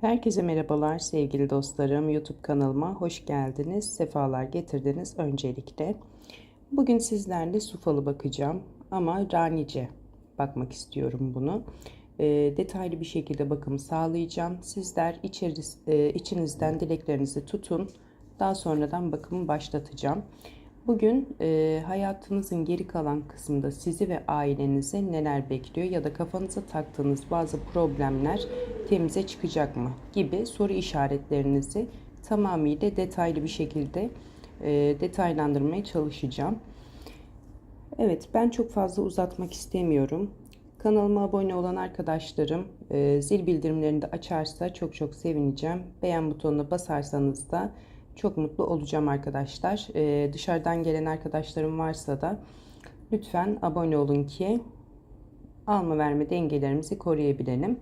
Herkese merhabalar sevgili dostlarım. YouTube kanalıma hoş geldiniz. Sefalar getirdiniz öncelikle. Bugün sizlerle su falı bakacağım ama ranice bakmak istiyorum bunu. E, detaylı bir şekilde bakım sağlayacağım. Sizler içeris, e, içinizden dileklerinizi tutun. Daha sonradan bakımı başlatacağım. Bugün e, hayatınızın geri kalan kısmında sizi ve ailenizi neler bekliyor ya da kafanıza taktığınız bazı problemler temize çıkacak mı gibi soru işaretlerinizi tamamıyla detaylı bir şekilde e, detaylandırmaya çalışacağım. Evet ben çok fazla uzatmak istemiyorum. Kanalıma abone olan arkadaşlarım e, zil bildirimlerini de açarsa çok çok sevineceğim. Beğen butonuna basarsanız da çok mutlu olacağım arkadaşlar. Ee, dışarıdan gelen arkadaşlarım varsa da lütfen abone olun ki alma verme dengelerimizi koruyabilelim.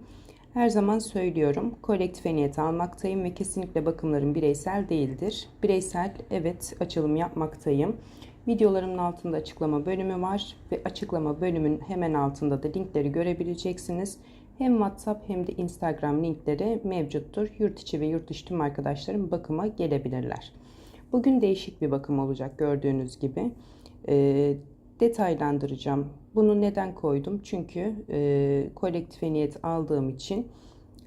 Her zaman söylüyorum kolektif niyet almaktayım ve kesinlikle bakımlarım bireysel değildir. Bireysel evet açılım yapmaktayım. Videolarımın altında açıklama bölümü var ve açıklama bölümün hemen altında da linkleri görebileceksiniz. Hem WhatsApp hem de Instagram linkleri mevcuttur. Yurt içi ve yurt dışı tüm arkadaşlarım bakıma gelebilirler. Bugün değişik bir bakım olacak gördüğünüz gibi. E, detaylandıracağım. Bunu neden koydum? Çünkü e, kolektif niyet aldığım için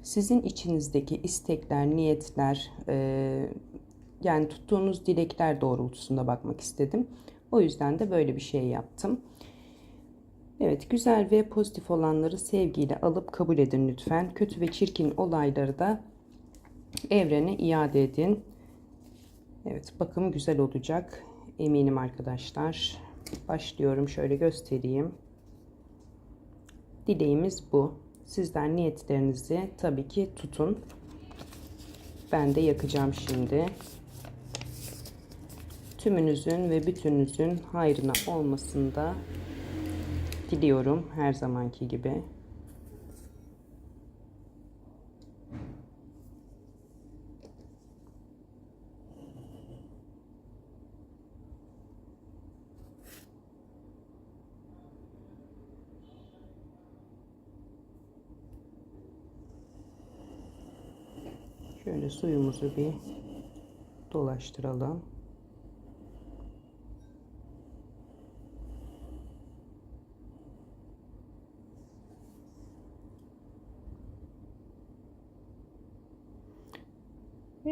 sizin içinizdeki istekler, niyetler, e, yani tuttuğunuz dilekler doğrultusunda bakmak istedim. O yüzden de böyle bir şey yaptım. Evet güzel ve pozitif olanları sevgiyle alıp kabul edin lütfen. Kötü ve çirkin olayları da evrene iade edin. Evet bakım güzel olacak. Eminim arkadaşlar. Başlıyorum şöyle göstereyim. Dileğimiz bu. Sizden niyetlerinizi tabii ki tutun. Ben de yakacağım şimdi. Tümünüzün ve bütününüzün hayrına olmasında diliyorum her zamanki gibi. Şöyle suyumuzu bir dolaştıralım.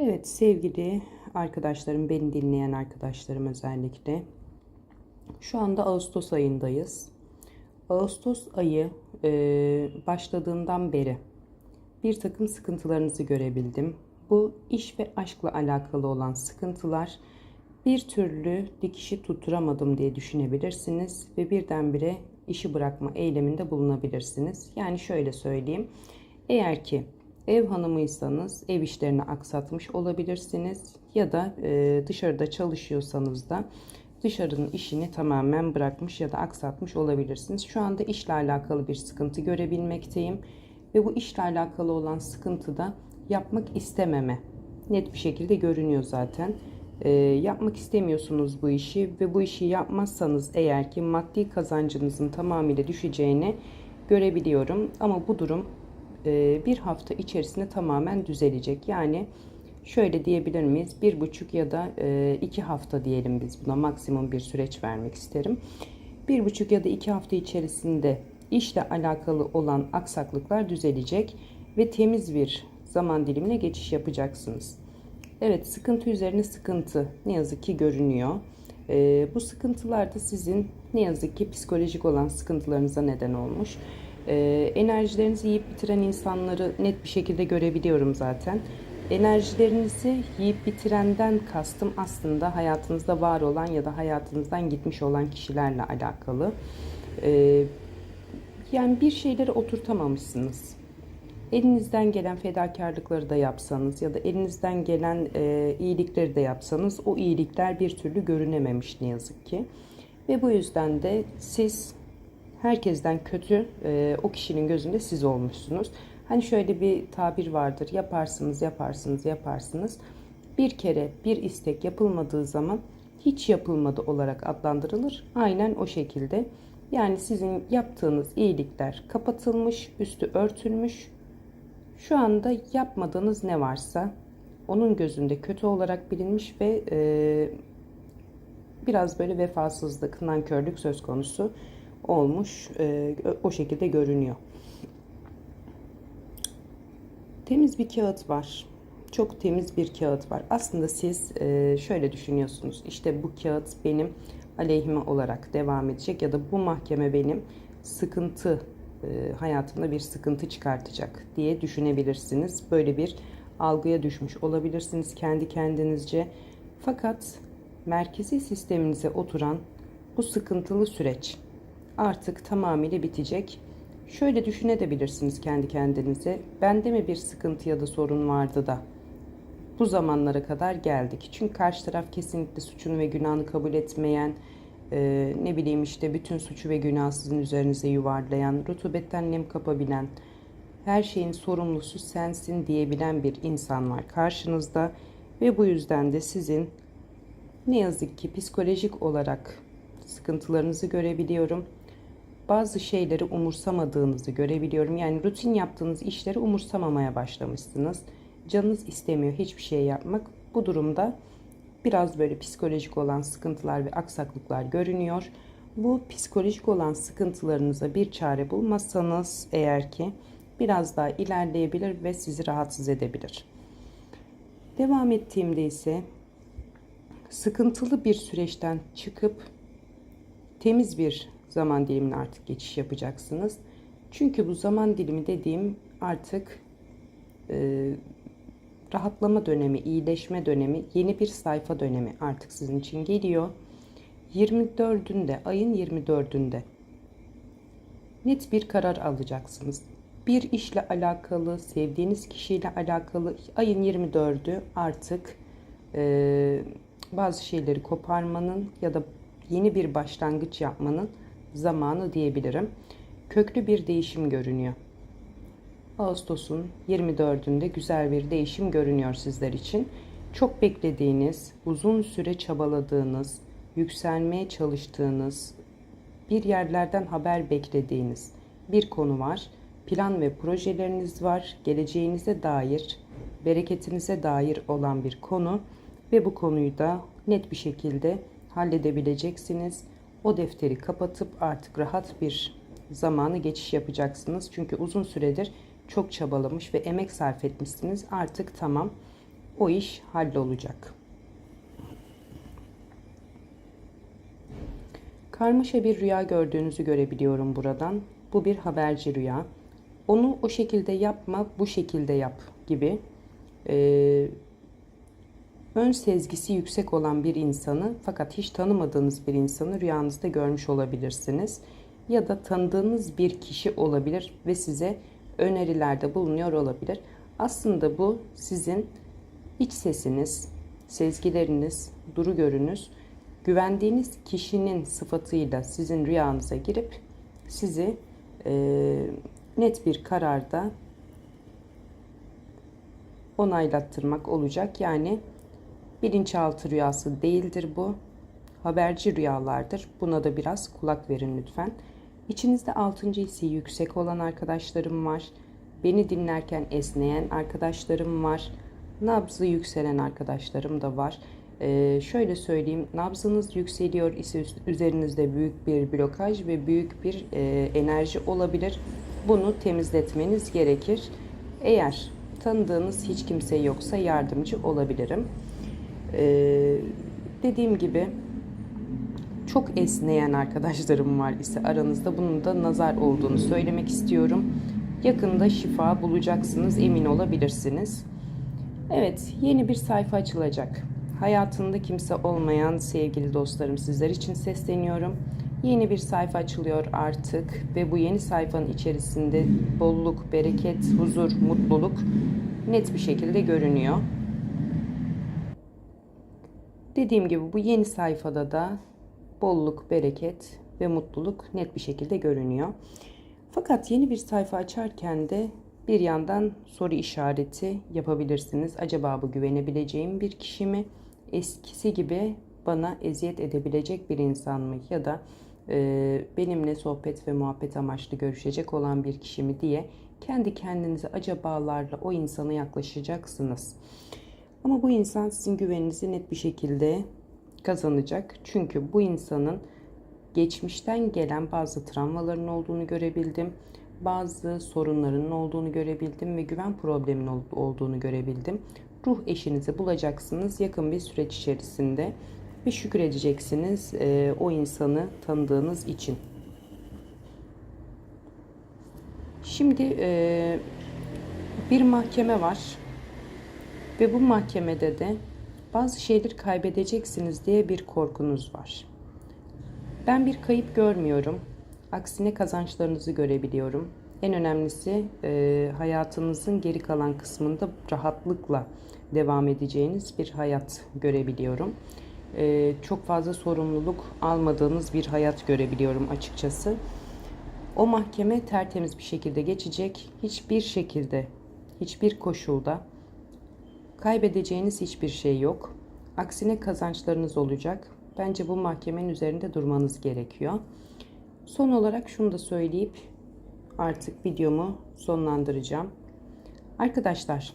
Evet sevgili arkadaşlarım, beni dinleyen arkadaşlarım özellikle. Şu anda Ağustos ayındayız. Ağustos ayı e, başladığından beri bir takım sıkıntılarınızı görebildim. Bu iş ve aşkla alakalı olan sıkıntılar bir türlü dikişi tutturamadım diye düşünebilirsiniz ve birdenbire işi bırakma eyleminde bulunabilirsiniz. Yani şöyle söyleyeyim. Eğer ki Ev hanımıysanız ev işlerini aksatmış olabilirsiniz ya da e, dışarıda çalışıyorsanız da dışarının işini tamamen bırakmış ya da aksatmış olabilirsiniz. Şu anda işle alakalı bir sıkıntı görebilmekteyim ve bu işle alakalı olan sıkıntı da yapmak istememe net bir şekilde görünüyor zaten. E, yapmak istemiyorsunuz bu işi ve bu işi yapmazsanız eğer ki maddi kazancınızın tamamıyla düşeceğini görebiliyorum. Ama bu durum e, bir hafta içerisinde tamamen düzelecek. Yani şöyle diyebilir miyiz? Bir buçuk ya da e, iki hafta diyelim biz buna maksimum bir süreç vermek isterim. Bir buçuk ya da iki hafta içerisinde işle alakalı olan aksaklıklar düzelecek ve temiz bir zaman dilimine geçiş yapacaksınız. Evet sıkıntı üzerine sıkıntı ne yazık ki görünüyor. Ee, bu sıkıntılar da sizin ne yazık ki psikolojik olan sıkıntılarınıza neden olmuş. Ee, enerjilerinizi yiyip bitiren insanları net bir şekilde görebiliyorum zaten. Enerjilerinizi yiyip bitirenden kastım aslında hayatınızda var olan ya da hayatınızdan gitmiş olan kişilerle alakalı. Ee, yani bir şeyleri oturtamamışsınız. Elinizden gelen fedakarlıkları da yapsanız ya da elinizden gelen e, iyilikleri de yapsanız o iyilikler bir türlü görünememiş ne yazık ki. Ve bu yüzden de siz herkesten kötü e, o kişinin gözünde siz olmuşsunuz. Hani şöyle bir tabir vardır. Yaparsınız, yaparsınız, yaparsınız. Bir kere bir istek yapılmadığı zaman hiç yapılmadı olarak adlandırılır. Aynen o şekilde. Yani sizin yaptığınız iyilikler kapatılmış, üstü örtülmüş. Şu anda yapmadığınız ne varsa onun gözünde kötü olarak bilinmiş ve e, biraz böyle vefasızlık, nankörlük söz konusu olmuş. E, o şekilde görünüyor. Temiz bir kağıt var. Çok temiz bir kağıt var. Aslında siz e, şöyle düşünüyorsunuz. İşte bu kağıt benim aleyhime olarak devam edecek ya da bu mahkeme benim sıkıntı e, hayatımda bir sıkıntı çıkartacak diye düşünebilirsiniz. Böyle bir algıya düşmüş olabilirsiniz kendi kendinizce. Fakat merkezi sisteminize oturan bu sıkıntılı süreç artık tamamıyla bitecek. Şöyle düşünebilirsiniz kendi kendinize. Bende mi bir sıkıntı ya da sorun vardı da bu zamanlara kadar geldik. Çünkü karşı taraf kesinlikle suçunu ve günahını kabul etmeyen, e, ne bileyim işte bütün suçu ve günahı sizin üzerinize yuvarlayan, rutubetten nem kapabilen, her şeyin sorumlusu sensin diyebilen bir insan var karşınızda ve bu yüzden de sizin ne yazık ki psikolojik olarak sıkıntılarınızı görebiliyorum. Bazı şeyleri umursamadığınızı görebiliyorum. Yani rutin yaptığınız işleri umursamamaya başlamışsınız. Canınız istemiyor hiçbir şey yapmak. Bu durumda biraz böyle psikolojik olan sıkıntılar ve aksaklıklar görünüyor. Bu psikolojik olan sıkıntılarınıza bir çare bulmazsanız eğer ki biraz daha ilerleyebilir ve sizi rahatsız edebilir. Devam ettiğimde ise sıkıntılı bir süreçten çıkıp temiz bir zaman dilimine artık geçiş yapacaksınız. Çünkü bu zaman dilimi dediğim artık e, rahatlama dönemi, iyileşme dönemi, yeni bir sayfa dönemi artık sizin için geliyor. 24'ünde, ayın 24'ünde net bir karar alacaksınız. Bir işle alakalı, sevdiğiniz kişiyle alakalı ayın 24'ü artık e, bazı şeyleri koparmanın ya da yeni bir başlangıç yapmanın zamanı diyebilirim. Köklü bir değişim görünüyor. Ağustos'un 24'ünde güzel bir değişim görünüyor sizler için. Çok beklediğiniz, uzun süre çabaladığınız, yükselmeye çalıştığınız, bir yerlerden haber beklediğiniz bir konu var. Plan ve projeleriniz var. Geleceğinize dair, bereketinize dair olan bir konu ve bu konuyu da net bir şekilde halledebileceksiniz. O defteri kapatıp artık rahat bir zamanı geçiş yapacaksınız. Çünkü uzun süredir çok çabalamış ve emek sarf etmişsiniz. Artık tamam o iş hallolacak. Karmaşa bir rüya gördüğünüzü görebiliyorum buradan. Bu bir haberci rüya. Onu o şekilde yapma, bu şekilde yap gibi e, ön sezgisi yüksek olan bir insanı fakat hiç tanımadığınız bir insanı rüyanızda görmüş olabilirsiniz. Ya da tanıdığınız bir kişi olabilir ve size önerilerde bulunuyor olabilir. Aslında bu sizin iç sesiniz, sezgileriniz, duru görünüz, güvendiğiniz kişinin sıfatıyla sizin rüyanıza girip sizi e, net bir kararda onaylattırmak olacak. Yani bilinçaltı rüyası değildir bu. Haberci rüyalardır. Buna da biraz kulak verin lütfen. İçinizde altıncı hissi yüksek olan arkadaşlarım var. Beni dinlerken esneyen arkadaşlarım var. Nabzı yükselen arkadaşlarım da var. Ee, şöyle söyleyeyim, nabzınız yükseliyor ise üzerinizde büyük bir blokaj ve büyük bir e, enerji olabilir. Bunu temizletmeniz gerekir. Eğer tanıdığınız hiç kimse yoksa yardımcı olabilirim. Ee, dediğim gibi çok esneyen arkadaşlarım var ise aranızda bunun da nazar olduğunu söylemek istiyorum. Yakında şifa bulacaksınız emin olabilirsiniz. Evet yeni bir sayfa açılacak. Hayatında kimse olmayan sevgili dostlarım sizler için sesleniyorum. Yeni bir sayfa açılıyor artık ve bu yeni sayfanın içerisinde bolluk, bereket, huzur, mutluluk net bir şekilde görünüyor. Dediğim gibi bu yeni sayfada da bolluk, bereket ve mutluluk net bir şekilde görünüyor. Fakat yeni bir sayfa açarken de bir yandan soru işareti yapabilirsiniz. Acaba bu güvenebileceğim bir kişi mi? Eskisi gibi bana eziyet edebilecek bir insan mı? Ya da e, benimle sohbet ve muhabbet amaçlı görüşecek olan bir kişi mi diye kendi kendinize acabalarla o insana yaklaşacaksınız. Ama bu insan sizin güveninizi net bir şekilde kazanacak. Çünkü bu insanın geçmişten gelen bazı travmaların olduğunu görebildim. Bazı sorunlarının olduğunu görebildim ve güven probleminin ol- olduğunu görebildim. Ruh eşinizi bulacaksınız yakın bir süreç içerisinde ve şükür edeceksiniz e, o insanı tanıdığınız için. Şimdi e, bir mahkeme var ve bu mahkemede de bazı şeyleri kaybedeceksiniz diye bir korkunuz var. Ben bir kayıp görmüyorum. Aksine kazançlarınızı görebiliyorum. En önemlisi e, hayatınızın geri kalan kısmında rahatlıkla devam edeceğiniz bir hayat görebiliyorum. E, çok fazla sorumluluk almadığınız bir hayat görebiliyorum açıkçası. O mahkeme tertemiz bir şekilde geçecek. Hiçbir şekilde, hiçbir koşulda kaybedeceğiniz hiçbir şey yok. Aksine kazançlarınız olacak. Bence bu mahkemenin üzerinde durmanız gerekiyor. Son olarak şunu da söyleyip artık videomu sonlandıracağım. Arkadaşlar,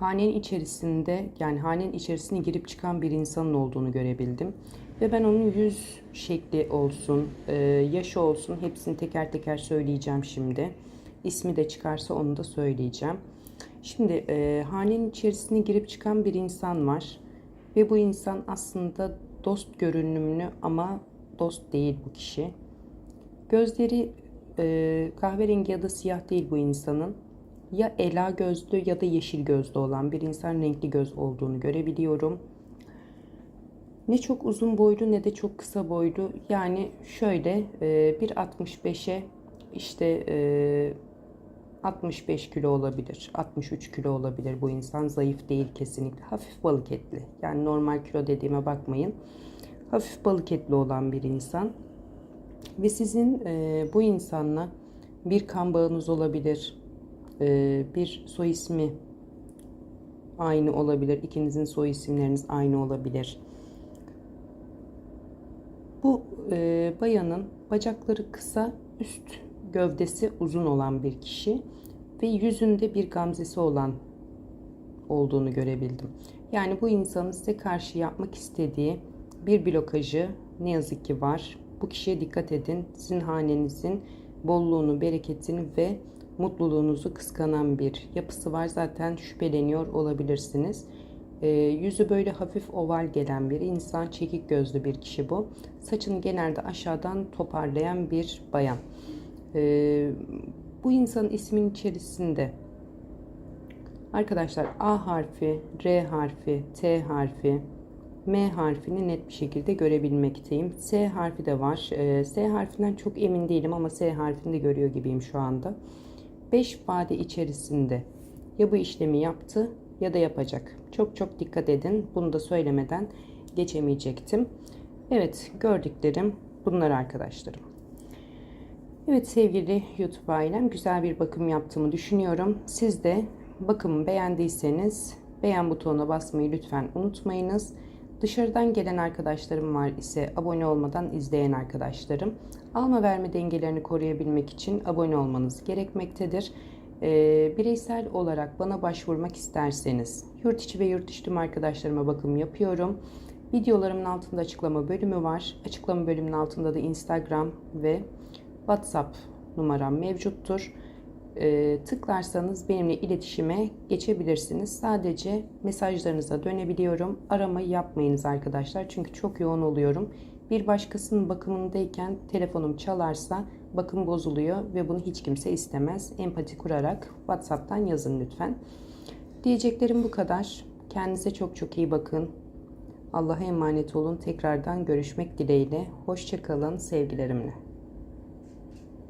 hanenin içerisinde yani hanenin içerisine girip çıkan bir insanın olduğunu görebildim. Ve ben onun yüz şekli olsun, e, yaşı olsun hepsini teker teker söyleyeceğim şimdi. İsmi de çıkarsa onu da söyleyeceğim. Şimdi e, hanenin içerisine girip çıkan bir insan var. Ve bu insan aslında dost görünümlü ama dost değil bu kişi. Gözleri e, kahverengi ya da siyah değil bu insanın. Ya ela gözlü ya da yeşil gözlü olan bir insan renkli göz olduğunu görebiliyorum. Ne çok uzun boylu ne de çok kısa boylu. Yani şöyle e, 1.65'e işte e, 65 kilo olabilir, 63 kilo olabilir bu insan. Zayıf değil kesinlikle. Hafif balık etli. Yani normal kilo dediğime bakmayın. Hafif balık etli olan bir insan. Ve sizin e, bu insanla bir kan bağınız olabilir. E, bir soy ismi aynı olabilir. İkinizin soy isimleriniz aynı olabilir. Bu e, bayanın bacakları kısa, üst gövdesi uzun olan bir kişi ve yüzünde bir gamzesi olan olduğunu görebildim. Yani bu insanın size karşı yapmak istediği bir blokajı ne yazık ki var. Bu kişiye dikkat edin. Sizin hanenizin bolluğunu, bereketini ve mutluluğunuzu kıskanan bir yapısı var. Zaten şüpheleniyor olabilirsiniz. E, yüzü böyle hafif oval gelen bir insan, çekik gözlü bir kişi bu. Saçını genelde aşağıdan toparlayan bir bayan. E, bu insanın ismin içerisinde arkadaşlar A harfi, R harfi, T harfi, M harfini net bir şekilde görebilmekteyim. S harfi de var. E, S harfinden çok emin değilim ama S harfini de görüyor gibiyim şu anda. 5 vade içerisinde ya bu işlemi yaptı ya da yapacak. Çok çok dikkat edin. Bunu da söylemeden geçemeyecektim. Evet gördüklerim bunlar arkadaşlarım. Evet sevgili YouTube ailem güzel bir bakım yaptığımı düşünüyorum. Siz de bakımı beğendiyseniz beğen butonuna basmayı lütfen unutmayınız. Dışarıdan gelen arkadaşlarım var ise abone olmadan izleyen arkadaşlarım. Alma verme dengelerini koruyabilmek için abone olmanız gerekmektedir. Ee, bireysel olarak bana başvurmak isterseniz yurt içi ve yurt dışı arkadaşlarıma bakım yapıyorum. Videolarımın altında açıklama bölümü var. Açıklama bölümünün altında da Instagram ve WhatsApp numaram mevcuttur. Ee, tıklarsanız benimle iletişime geçebilirsiniz. Sadece mesajlarınıza dönebiliyorum. Aramayı yapmayınız arkadaşlar. Çünkü çok yoğun oluyorum. Bir başkasının bakımındayken telefonum çalarsa bakım bozuluyor ve bunu hiç kimse istemez. Empati kurarak WhatsApp'tan yazın lütfen. Diyeceklerim bu kadar. Kendinize çok çok iyi bakın. Allah'a emanet olun. Tekrardan görüşmek dileğiyle. Hoşçakalın sevgilerimle.